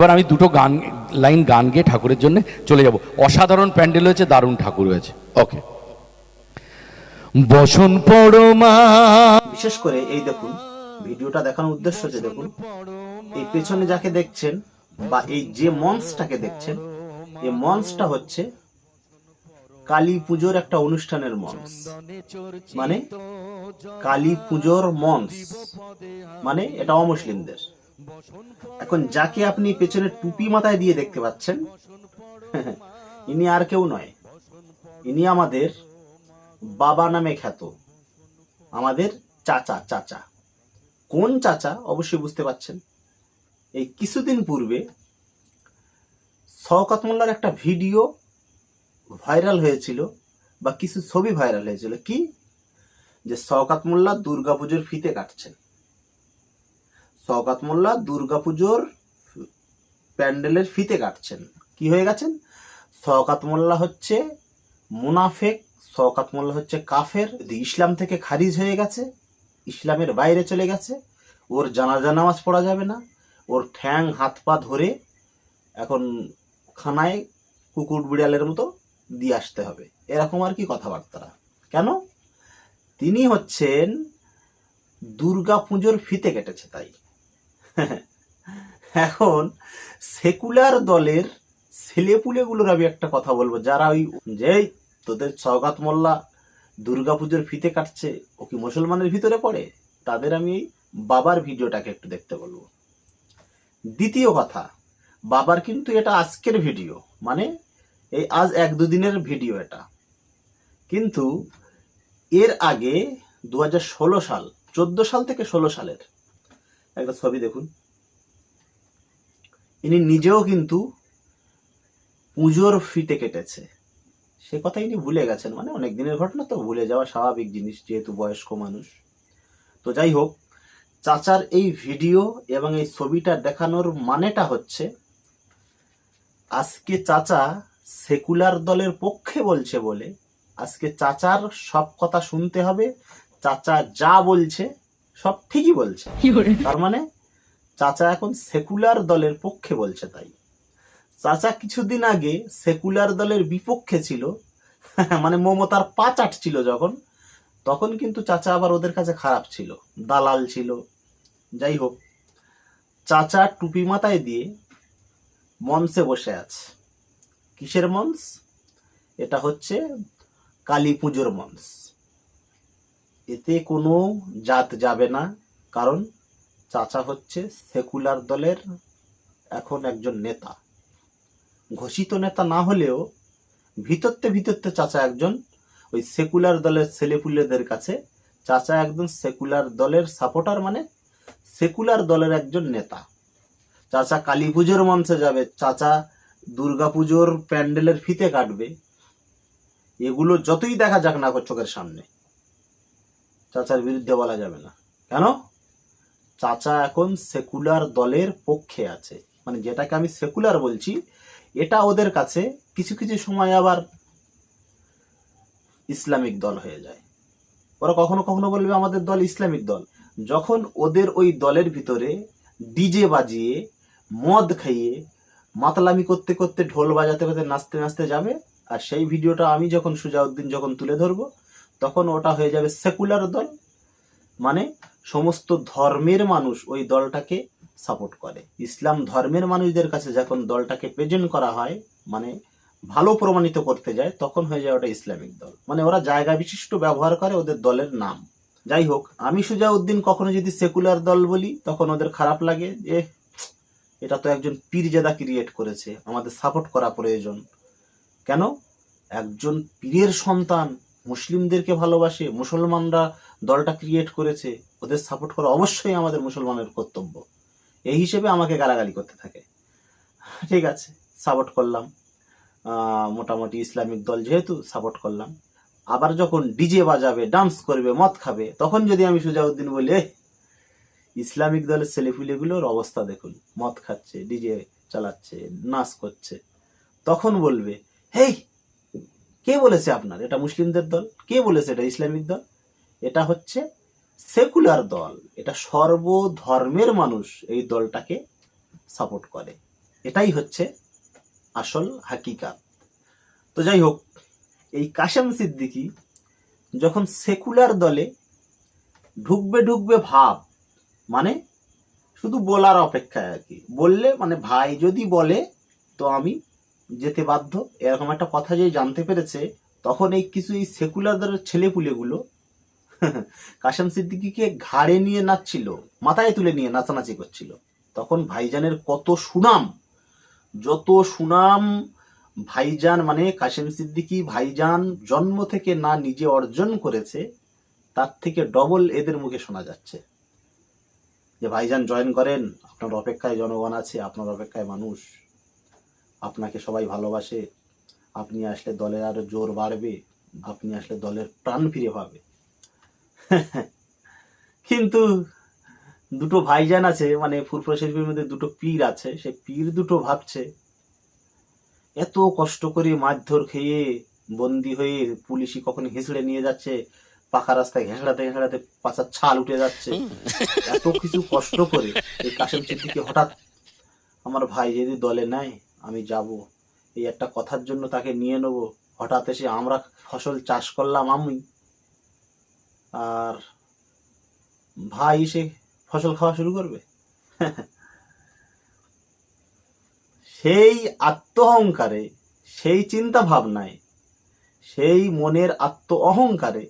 এবার আমি দুটো গান, লাইন গান গেয়ে ঠাকুরের জন্য চলে যাব। অসাধারণ প্যান্ডেল হয়েছে, দারুণ ঠাকুর হয়েছে। ওকে। বসন পরমা। বিশেষ করে এই দেখুন, ভিডিওটা দেখানোর উদ্দেশ্য হচ্ছে দেখুন, এই পেছনে যাকে দেখছেন বা এই যে মঞ্চটাকে দেখছেন, এই মঞ্চটা হচ্ছে কালী পুজোর একটা অনুষ্ঠানের মঞ্চ। মানে কালী পুজোর মঞ্চ। মানে এটা অমুসলিমদের। এখন যাকে আপনি পেছনে টুপি মাথায় দিয়ে দেখতে পাচ্ছেন, ইনি আর কেউ নয়। ইনি আমাদের বাবা নামে খ্যাত। আমাদের চাচা চাচা। কোন চাচা, অবশ্যই বুঝতে পাচ্ছেন? এই কিছুদিন পূর্বে শওকত মোল্লার একটা ভিডিও ভাইরাল হয়েছিল, বা কিছু ছবি ভাইরাল হয়েছিল। কি? যে শওকাত মোল্লা দুর্গাপুজোর ফিতে কাটছেন। শওকাত মোল্লা দুর্গাপুজোর প্যান্ডেলের ফিতে কাটছেন। কি হয়ে গেছেন? শওকাত মোল্লা হচ্ছে মুনাফেক শওকাত মোল্লা হচ্ছে কাফের। ইসলাম থেকে খারিজ হয়ে গেছে, ইসলামের বাইরে চলে গেছে। ওর জানাজা নামাজ পড়া যাবে না। ওর ঠ্যাং, হাত, পা ধরে এখন খানায় কুকুর বিড়ালের মতো দিয়ে আসতে হবে। এরকম আর কি কথাবার্তা। কেন? তিনি হচ্ছেন দুর্গা পুজোর ফিতে কেটেছে তাই। এখন সেকুলার দলের ছেলেপুলেগুলোর আমি একটা কথা বলব। যারা ওই যেই তোদের সৌগাত মোল্লা দুর্গাপুজোর ফিতে কাটছে, ও কি মুসলমানের ভিতরে পড়ে? তাদের আমি বাবার ভিডিওটাকে একটু দেখতে বলব। দ্বিতীয় কথা, বাবার কিন্তু এটা আজকের ভিডিও মানে এই আজ এক দুদিনের ভিডিও এটা। কিন্তু এর আগে দু হাজার ষোলো সাল, চোদ্দ সাল থেকে ষোলো সালের একটা ছবি দেখুন। ইনি নিজেও কিন্তু পুজোর ফিতে কেটেছে। সে কথা ইনি ভুলে গেছেন মানে অনেক দিনের ঘটনা তো, ভুলে যাওয়া স্বাভাবিক জিনিস যেহেতু বয়স্ক মানুষ। তো যাই হোক, চাচার এই ভিডিও এবং এই ছবিটা দেখানোর মানেটা হচ্ছে, আজকে চাচা সেকুলার দলের পক্ষে বলছে বলে, আজকে চাচার সব কথা শুনতে হবে, চাচা যা বলছে সব ঠিকই বলছে। তার মানে চাচা এখন সেকুলার দলের পক্ষে বলছে তাই। চাচা কিছুদিন আগে সেকুলার দলের বিপক্ষে ছিল মানে মমতার পা চাটছিল যখন তখন কিন্তু চাচা আবার ওদের কাছে খারাপ ছিল দালাল ছিল। যাই হোক চাচা টুপি মাথায় দিয়ে মঞ্চে বসে আছে। কিসের মঞ্চ? এটা হচ্ছে কালী পুজোর মঞ্চ। এতে কোনো জাত যাবে না, কারণ চাচা হচ্ছে সেকুলার দলের এখন একজন নেতা। ঘোষিত নেতা না হলেও ভিতরতে ভিতরতে চাচা একজন ওই সেকুলার দলের ছেলেপুলেদের কাছে, চাচা একজন সেকুলার দলের সাপোর্টার মানে সেকুলার দলের একজন নেতা। চাচা কালী পুজোর মঞ্চে যাবে, চাচা দুর্গা পুজোর প্যান্ডেলের ফিতে কাটবে। এগুলো যতই দেখা যাক না চোখের সামনে। চাচার বিরুদ্ধে বলা যাবে না। কেন? চাচা এখন সেকুলার দলের পক্ষে আছে। মানে যেটাকে আমি সেকুলার বলছি, এটা ওদের কাছে কিছু কিছু সময় আবার ইসলামিক দল হয়ে যায়। ওরা কখনো কখনো বলবে আমাদের দল ইসলামিক দল। যখন ওদের ওই দলের ভিতরে ডিজে বাজিয়ে, মদ খাইয়ে, মাতলামি করতে করতে ঢোল বাজাতে বাজাতে নাচতে নাচতে যাবে, আর সেই ভিডিওটা আমি যখন সুজাউদ্দিন যখন তুলে ধরবো তখন ওটা হয়ে যাবে সেকুলার দল। মানে সমস্ত ধর্মের মানুষ ওই দলটাকে সাপোর্ট করে। ইসলাম ধর্মের মানুষদের কাছে যখন দলটাকে প্রেজেন্ট করা হয় মানে ভালো প্রমাণিত করতে যায়, তখন হয়ে যায় ওটা ইসলামিক দল। মানে ওরা জায়গা বিশিষ্ট ব্যবহার করে ওদের দলের নাম। যাই হোক, আমি সুজাউদ্দিন কখনো যদি সেকুলার দল বলি, তখন ওদের খারাপ লাগে যে, এটা তো একজন পীরজাদা ক্রিয়েট করেছে, আমাদের সাপোর্ট করা প্রয়োজন। কেন? একজন পীরের সন্তান। মুসলিমদেরকে ভালোবাসে মুসলমানরা দলটা ক্রিয়েট করেছে ওদের সাপোর্ট করা অবশ্যই আমাদের মুসলমানের কর্তব্য। এই হিসেবে আমাকে গালাগালি করতে থাকে। ঠিক আছে সাপোর্ট করলাম। মোটামুটি ইসলামিক দল যেহেতু সাপোর্ট করলাম। আবার যখন ডিজে বাজাবে ডান্স করবে মদ খাবে তখন যদি আমি সুজাউদ্দিন বলি "এই, ইসলামিক দলের ছেলেপুলেগুলোর অবস্থা দেখুন। মদ খাচ্ছে ডিজে চালাচ্ছে নাচ করছে। তখন বলবে হেই কে বলেছে আপনার? এটা মুসলিমদের দল। কে বলেছে এটা ইসলামিক দল? এটা হচ্ছে সেকুলার দল। এটা সর্বধর্মের মানুষ এই দলটাকে সাপোর্ট করে। এটাই হচ্ছে আসল হাকিকাত। তো যাই হোক, এই কাশেম সিদ্দিকি যখন সেকুলার দলে ঢুকবে ঢুকবে ভাব মানে শুধু বলার অপেক্ষায় আর কি। বললে মানে ভাই যদি বলে, তো আমি যেতে বাধ্য। এরকম একটা কথা যে জানতে পেরেছে, তখন এই কিছু এই সেকুলার দলের ছেলেপুলেগুলো, কাশেম সিদ্দিকিকে ঘাড়ে নিয়ে নাচছিল, মাথায় তুলে নিয়ে নাচানাচি করছিল। তখন ভাইজানের কত সুনাম, যত সুনাম ভাইজান মানে কাশেম সিদ্দিকি ভাইজান জন্ম থেকে না নিজে অর্জন করেছে, তার থেকে ডবল এদের মুখে শোনা যাচ্ছে। যে ভাইজান জয়েন করেন, আপনার অপেক্ষায় জনগণ আছে, আপনার অপেক্ষায় মানুষ। আপনাকে সবাই ভালোবাসে আপনি আসলে দলের আরও জোর বাড়বে আপনি আসলে দলের প্রাণ ফিরে পাবে। কিন্তু দুটো ভাইজান আছে মানে ফুরফুরা শরীফের মধ্যে দুটো পীর আছে সে পীর দুটো ভাবছে এত কষ্ট করে মারধর খেয়ে বন্দি হয়ে পুলিশই কখন হেঁচড়ে নিয়ে যাচ্ছে পাকা রাস্তায় ঘেঁষড়াতে ঘেঁষড়াতে পাছার ছাল উঠে যাচ্ছে। এত কিছু কষ্ট করে এই কাশেম সিদ্দিকি হঠাৎ আমার ভাই যদি দলে নেয় আমি যাব। এই একটা কথার জন্য তাকে নিয়ে নেব। হঠাৎ এসে আমরা ফসল চাষ করলাম আমি। আর ভাই এসে ফসল খাওয়া শুরু করবে? সেই আত্ম অহংকারে সেই চিন্তা ভাবনায় সেই মনের আত্ম অহংকারে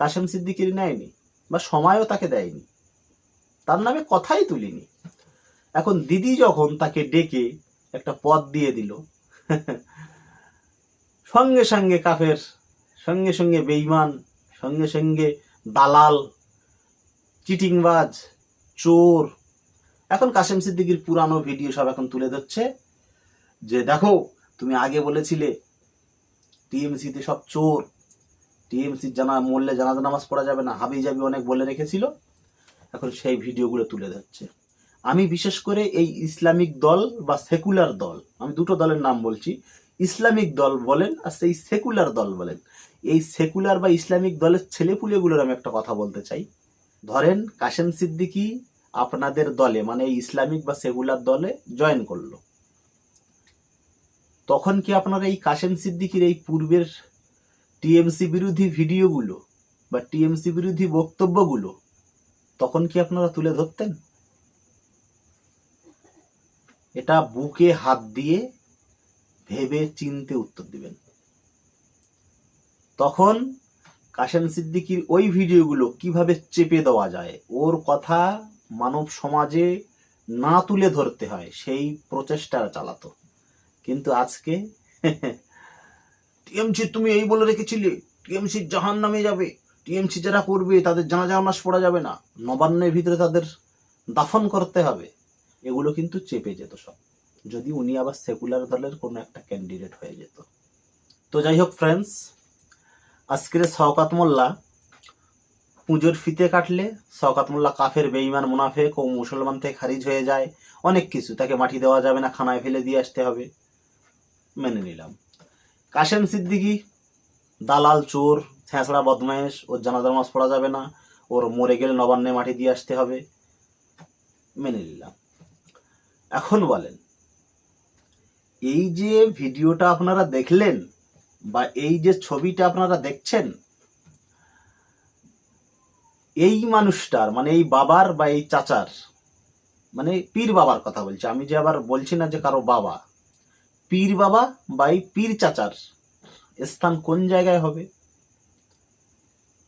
কাশেম সিদ্দিকির নেয়নি বা সময়ও তাকে দেয়নি। তার নামে কথাই তুলিনি। এখন দিদি যখন তাকে ডেকে একটা পদ দিয়ে দিল। সঙ্গে সঙ্গে কাফের, সঙ্গে সঙ্গে বেইমান সঙ্গে সঙ্গে দালাল, চিটিংবাজ, চোর। এখন কাশেম সিদ্দিকির পুরানো ভিডিও সব এখন তুলে ধরছে যে, দেখো, তুমি আগে বলেছিলে টিএমসিতে সব চোর। টিএমসি জানা মরলে জানাজা নামাজ পড়া যাবে না হাবি যাবি অনেক বলে রেখেছিল। এখন সেই ভিডিওগুলো তুলে ধরছে। আমি বিশেষ করে এই ইসলামিক দল বা সেকুলার দল, আমি দুটো দলের নাম বলছি, ইসলামিক দল বলেন আর সেই সেকুলার দল বলেন। এই সেকুলার বা ইসলামিক দলের ছেলেপুলেগুলোর আমি একটা কথা বলতে চাই। ধরেন কাশেম সিদ্দিকি আপনাদের দলে মানে ইসলামিক বা সেকুলার দলে জয়েন করল। তখন কি আপনারা এই কাশেম সিদ্দিকির এই পূর্বের টিএমসি বিরোধী ভিডিওগুলো বা টিএমসি বিরোধী বক্তব্যগুলো তখন কি আপনারা তুলে ধরতেন? এটা বুকে হাত দিয়ে ভেবে চিনতে উত্তর দিবেন। তখন কাশেম সিদ্দিকির ওই ভিডিওগুলো কীভাবে চেপে দেওয়া যায়, ওর কথা মানব সমাজে না তুলে ধরতে হয়, সেই প্রচেষ্টা চালাতো। কিন্তু আজকে টিএমসি তুমি এই বলে রেখেছিলে, টিএমসি জাহান নামে যাবে, টিএমসি যারা করবে তাদের জানাজা নামাজ পড়া যাবে না, নবান্নের ভিতরে তাদের দাফন করতে হবে। এগুলো কিন্তু চেপে যেত সব। যদি উনি আবার সেকুলার দলের কোনো একটা ক্যান্ডিডেট হয়ে যেত। তো যাই হোক ফ্রেন্ডস আজকের শওকাত মোল্লা, পুজোর ফিতে কাটলে শওকাত মোল্লা কাফের বেইমান মুনাফেক ও মুসলমান থেকে খারিজ হয়ে যায়। অনেক কিছু, তাকে মাটি দেওয়া যাবে না, খানায় ফেলে দিয়ে আসতে হবে। মেনে নিলাম। কাশেম সিদ্দিকি, দালাল, চোর ছ্যাঁচড়া বদমায়েশ, ওর জানাজা নামাজ পড়া যাবে না, ওর মরে গেলে নবান্নে মাটি দিয়ে আসতে হবে। মেনে নিলাম। এখন বলেন, এই যে ভিডিওটা আপনারা দেখলেন বা এই যে ছবিটা আপনারা দেখছেন, এই মানুষটার মানে এই বাবার বা এই চাচার মানে পীর বাবার কথা বলছি, আমি যে আবার বলছি না যে কারও বাবা, পীর বাবা বা এই পীর চাচার স্থান কোন জায়গায় হবে?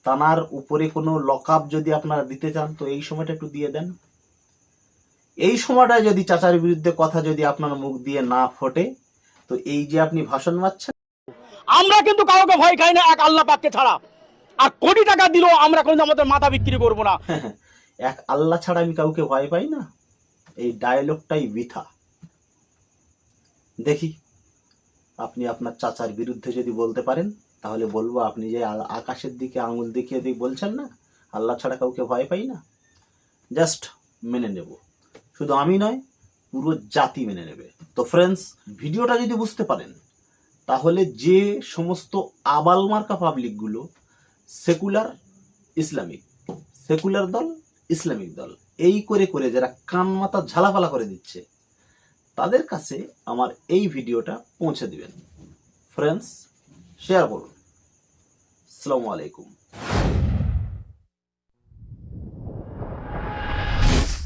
তানার উপরে কোনো লকআপ যদি আপনারা দিতে চান, তো এই সময়টা একটু দিয়ে দেন। এই সময়টায় যদি চাচার বিরুদ্ধে কথা যদি আপনার মুখ দিয়ে না ফোটে তো এই যে আপনি ভাষণ মারছেন। আমরা কিন্তু কাউকে ভয় খাই না এক আল্লাহ পাককে ছাড়া। আর কোটি টাকা দিলেও আমরা কিন্তু আমাদের মাথা বিক্রি করব না। এক আল্লাহ ছাড়া আমি কাউকে ভয় পাই না? এই ডায়লগটাই বৃথা। দেখি আপনি আপনার চাচার বিরুদ্ধে যদি বলতে পারেন তাহলে বলব আপনি যে আকাশের দিকে আঙুল দেখিয়ে দিয়ে বলছেন না আল্লাহ ছাড়া কাউকে ভয় পাই না? জাস্ট মেনে নেব। শুধু আমি নয়, পুরো জাতি মেনে নেবে। তো ফ্রেন্ডস ভিডিওটা যদি বুঝতে পারেন, তাহলে যে সমস্ত আবাল মার্কা পাবলিকগুলো সেকুলার ইসলামিক সেকুলার দল ইসলামিক দল, এই করে করে যারা কান মাথা ঝালাপালা করে দিচ্ছে, তাদের কাছে আমার এই ভিডিওটা পৌঁছে দিবেন। ফ্রেন্ডস শেয়ার করুন। আসসালামু আলাইকুম।